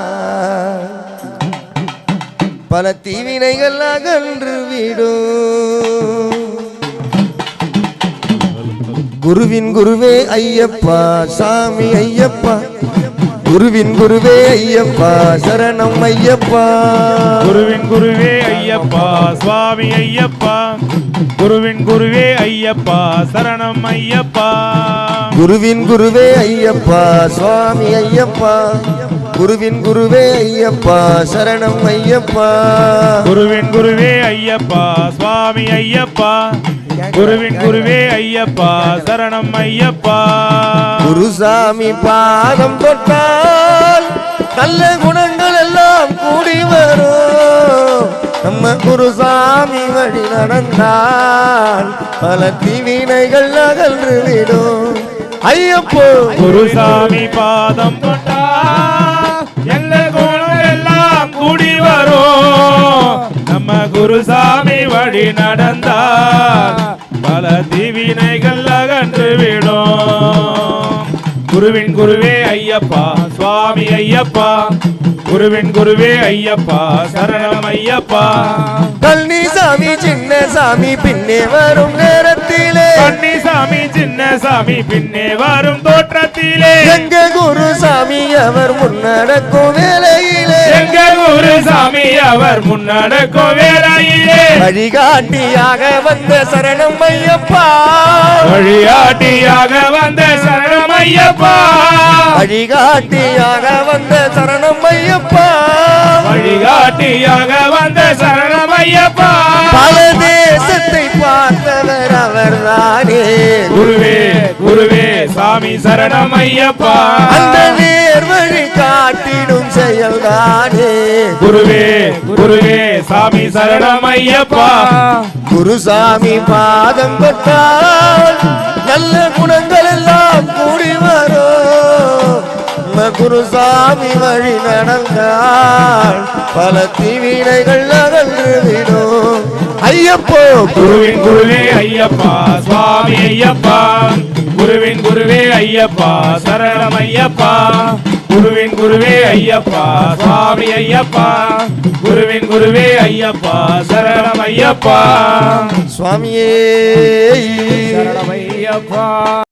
நடந்தார் பல தீவினைகள் அகன்று விடும். குருவின் குருவே ஐயப்பா சாமி ஐயப்பா குருவின் குருவே ஐயப்பா சரணம் ஐயப்பா. குருவின் குருவே ஐயப்பா சுவாமி ஐயப்பா. குருவின் குருவே ஐயப்பா சரணம் ஐயப்பா. குருவின் குருவே ஐயப்பா சுவாமி ஐயப்பா. குருவின் குருவே ஐயப்பா சரணம் ஐயப்பா. குருவின் குருவே ஐயப்பா சுவாமி ஐயப்பா. குருவின் குருவே ஐயப்பா சரணம் ஐயப்பா. குருசாமி பாதம் தொட்டால் நல்ல குணங்கள் எல்லாம் கூடி வரும். நம்ம குருசாமி வழி நடந்தால் பல தீவினைகள் அகன்று விடும் ஐயப்போ. குருசாமி பாதம் தொட்டா எல்ல குணம் எல்லாம் கூடி வரும். நம்ம குருசாமி வழி நடந்தால் பல தீவினைகள் அகன்று விடும். குருவின் குருவே ஐயப்பா சுவாமி ஐயப்பா. குருவின் குருவே ஐயப்பா சரணம் ஐயப்பா. சாமி சின்ன சாமி பின்னே வரும் நேரத்திலே. கன்னிசாமி சின்ன சாமி பின்னே வரும் தோற்றத்திலே. எங்க குருசாமி அவர் முன்னடக்கும் வேலையிலே. எங்க குருசாமி அவர் முன்னடக்கும் வேலையிலே. வழிகாட்டியாக வந்த சரணம் ஐயப்பா. வழிகாட்டியாக வந்த சரணம் ஐயப்பா. வழிகாட்டியாக வந்த சரணம் ஐயப்பா. வழிகாட்டியாக வந்த சரணம் பார்த்தவர் அவர்தானே குருவே குருவே சாமி சரணம் ஐயப்பா. அந்த நேர் வழி காட்டிடும் செயல்தானே. குருவே குருவே சாமி சரணம் ஐயப்பா. குருசாமி பாதம் தொட்டால் நல்ல குணங்கள் எல்லாம் கூடி வரும். குருசாமி வழி நடந்தால் பல தீவினைகள் விடும் ஐயப்போ. குருவின் குருவே ஐயப்பா சுவாமி ஐயப்பா. குருவின் குருவே ஐயப்பா சரணம் ஐயப்பா. குருவின் குருவே ஐயப்பா சுவாமி ஐயப்பா. குருவின் குருவே ஐயப்பா சரணம் ஐயப்பா. சுவாமியே. சரணம் ஐயப்பா.